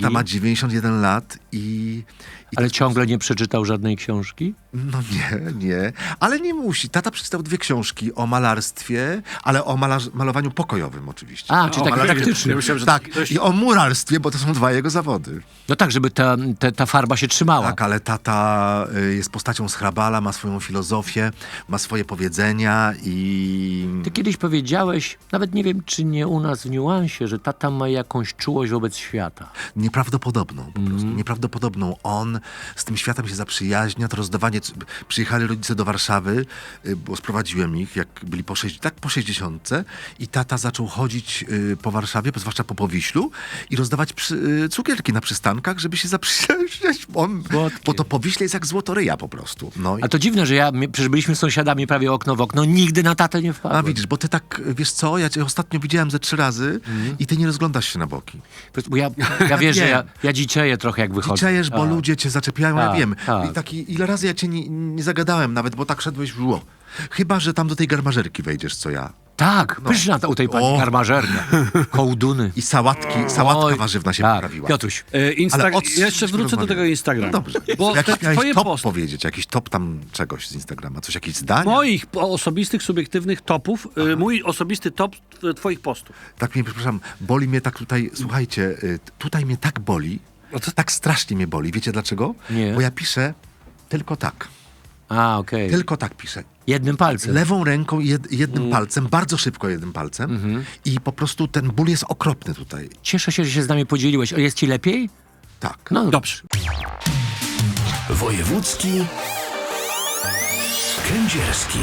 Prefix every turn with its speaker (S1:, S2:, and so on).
S1: tata ma 91 lat i... i
S2: Ale ciągle nie przeczytał żadnej książki?
S1: No nie, nie. Ale nie musi. Tata przeczytał dwie książki o malarstwie, ale o malarz, malowaniu pokojowym oczywiście.
S2: A, czy
S3: O,
S2: tak
S3: że
S1: tak, i o muralstwie, bo to są dwa jego zawody.
S2: No tak, żeby ta, ta, ta farba się trzymała.
S1: Tak, ale tata y, jest postacią z Hrabala, ma swoją filozofię, ma swoje powiedzenia i...
S2: Ty kiedyś powiedziałeś, nawet nie wiem, czy nie u nas w niuansie, że tata ma jakąś czułość wobec świata.
S1: Nieprawdopodobną po prostu, nieprawdopodobną. On z tym światem się zaprzyjaźnia, to rozdawanie, przyjechali rodzice do Warszawy, y, bo sprowadziłem ich, jak byli po, sześć, tak po 60 i tata zaczął chodzić y, po Warszawie, zwłaszcza po Powiślu i rozdawać przy, y, cukierki na przystankach, żeby się zaprzyjaźniać. On,
S2: Słodkie.
S1: bo to Powiśle jest jak złotoryja po prostu. No, i-
S2: A to dziwne, że ja, my- przecież byliśmy sąsiadami prawie okno w okno, nigdy na tatę nie wpadłem.
S1: a widzisz, bo ty tak, wiesz co, ja cię ostatnio widziałem ze trzy razy i ty nie rozglądasz się na boki.
S2: Bo ja, ja wiesz, że ja, ja dziczeję trochę jak wychodzę.
S1: Czajesz, bo
S2: Tak.
S1: ludzie cię zaczepiają, ja
S2: Tak,
S1: wiem.
S2: tak.
S1: I taki, ile razy ja cię nie, nie zagadałem nawet, bo tak szedłeś w żło. Chyba, że tam do tej garmażerki wejdziesz, co ja.
S2: Tak, pyszna ta, u tej pani
S1: O.
S2: karmażernia. Kołduny.
S1: I sałatki, sałatka
S2: Oj,
S1: warzywna się
S2: tak.
S1: poprawiła.
S2: Piotruś,
S3: E, Insta...
S1: Ale
S3: jeszcze wrócę do tego Instagrama.
S1: No dobrze.
S3: Bo
S1: jakiś miałeś
S3: twoje
S1: top
S3: posty,
S1: powiedzieć, jakiś top tam czegoś z Instagrama, coś, jakieś zdania.
S3: moich po- osobistych, subiektywnych topów, e, mój osobisty top e, twoich postów.
S1: Tak mnie, przepraszam, boli mnie tak tutaj, słuchajcie, y, tutaj mnie tak boli, tak strasznie mnie boli. Wiecie dlaczego?
S2: Nie.
S1: Bo ja piszę tylko tak.
S2: A okej.
S1: Tylko tak piszę.
S2: Jednym palcem.
S1: lewą ręką jed, jednym
S2: Mm.
S1: palcem, bardzo szybko jednym palcem
S2: Mhm.
S1: i po prostu ten ból jest okropny tutaj.
S2: Cieszę się, że się z nami podzieliłeś. Ale jest ci lepiej?
S1: Tak.
S2: No
S3: Dobrze.
S4: Wojewódzki Kędzierski.